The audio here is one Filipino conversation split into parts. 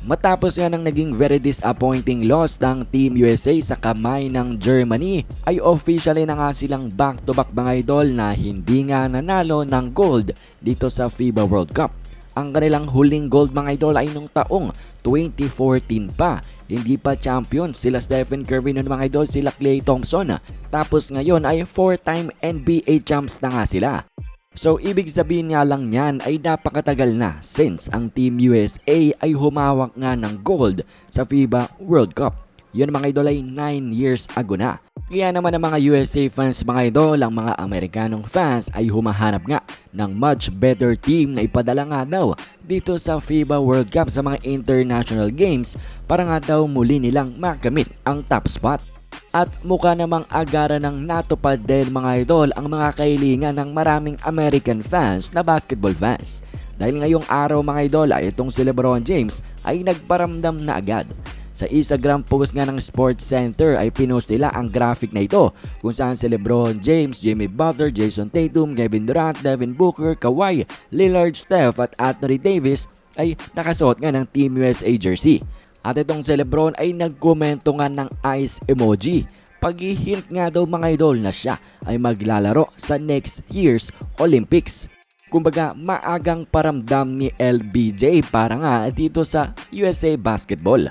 Matapos nga ng naging very disappointing loss ng Team USA sa kamay ng Germany, ay officially na nga silang back-to-back mga idol na hindi nga nanalo ng gold dito sa FIBA World Cup. Ang kanilang huling gold mga idol ay nung taong 2014 pa. Hindi pa champion sila Stephen Curry noon mga idol, sila Klay Thompson. Tapos ngayon ay 4-time NBA champs na nga sila. So ibig sabihin nga lang niyan ay napakatagal na since ang Team USA ay humawak nga ng gold sa FIBA World Cup. Yun mga idol ay 9 years ago na. Kaya naman ang mga USA fans mga idol, ang mga Amerikanong fans ay humahanap nga ng much better team na ipadala nga daw dito sa FIBA World Cup sa mga international games para nga daw muli nilang makamit ang top spot. At mukha namang agara ng natupad din mga idol ang mga kahilingan ng maraming American fans na basketball fans. Dahil ngayong araw mga idol ay itong si Lebron James ay nagparamdam na agad. Sa Instagram post nga ng Sports Center ay pinost nila ang graphic na ito kung saan si Lebron James, Jimmy Butler, Jason Tatum, Kevin Durant, Devin Booker, Kawhi, Lillard, Steph at Anthony Davis ay nakasuot nga ng Team USA jersey. At itong si Lebron ay nagkomento nga ng ice emoji. Pag-hint nga daw mga idol na siya ay maglalaro sa next year's Olympics. Kumbaga maagang paramdam ni LBJ para nga dito sa USA Basketball.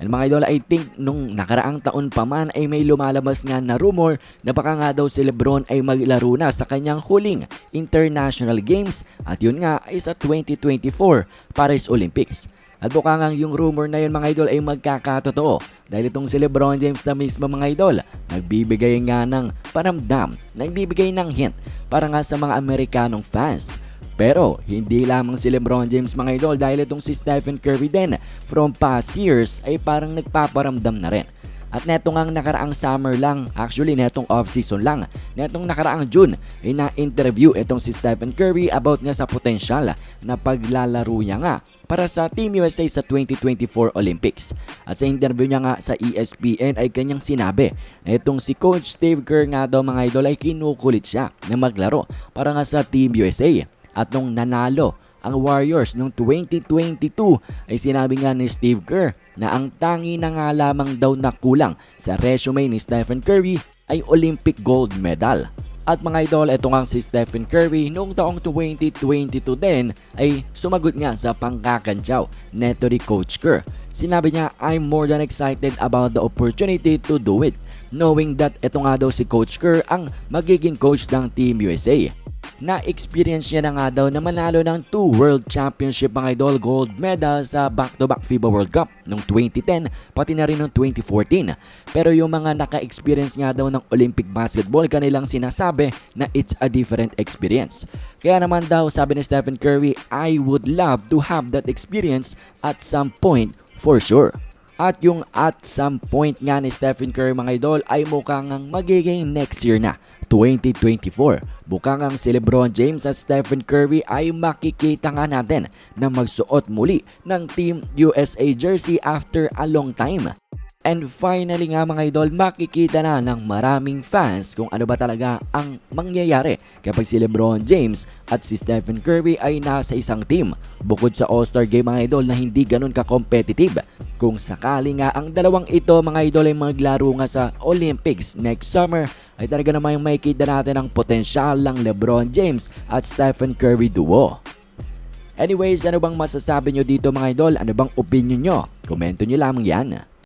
And mga idol, I think nung nakaraang taon pa man ay may lumalabas nga na rumor na baka nga daw si Lebron ay maglaro na sa kanyang huling international games at yun nga ay sa 2024 Paris Olympics. At baka nga yung rumor na yun mga idol ay magkakatotoo dahil itong si Lebron James na mismo mga idol nagbibigay nga ng paramdam, nagbibigay ng hint para nga sa mga Amerikanong fans. Pero hindi lamang si Lebron James mga idol dahil itong si Stephen Curry din from past years ay parang nagpaparamdam na rin. At netong ang nakaraang summer lang, actually netong off-season lang, netong nakaraang June ay na-interview itong si Stephen Curry about nga sa potensyal na paglalaro niya nga para sa Team USA sa 2024 Olympics. At sa interview niya nga sa ESPN ay kanyang sinabi na itong si Coach Steve Kerr nga daw mga idol ay kinukulit siya na maglaro para nga sa Team USA. At nung nanalo ang Warriors noong 2022 ay sinabi nga ni Steve Kerr na ang tangi na nga lamang daw na kulang sa resume ni Stephen Curry ay Olympic gold medal. At mga idol, ito nga si Stephen Curry noong taong 2022 din ay sumagot nga sa pangkakantsaw neto ni Coach Kerr. Sinabi niya, I'm more than excited about the opportunity to do it knowing that ito nga daw si Coach Kerr ang magiging coach ng Team USA na-experience niya na nga daw na manalo ng 2 World Championship mga idol gold medal sa back-to-back FIBA World Cup noong 2010 pati na rin noong 2014. Pero yung mga naka-experience nga daw ng Olympic basketball kanilang sinasabi na it's a different experience. Kaya naman daw sabi ni Stephen Curry, I would love to have that experience at some point for sure. At yung at some point nga ni Stephen Curry mga idol ay mukhang ang magiging next year na, 2024. Bukang ang si Lebron James at Stephen Curry ay makikita nga natin na magsuot muli ng Team USA jersey after a long time. And finally nga mga idol, makikita na ng maraming fans kung ano ba talaga ang mangyayari kapag si Lebron James at si Stephen Curry ay nasa isang team. Bukod sa All-Star Game mga idol na hindi ganun ka-competitive. Kung sakali nga ang dalawang ito mga idol ay maglaro nga sa Olympics next summer ay talaga namang makikita natin ang potensyal ng Lebron James at Stephen Curry duo. Anyways, ano bang masasabi nyo dito mga idol? Ano bang opinion nyo? Komento nyo lamang yan.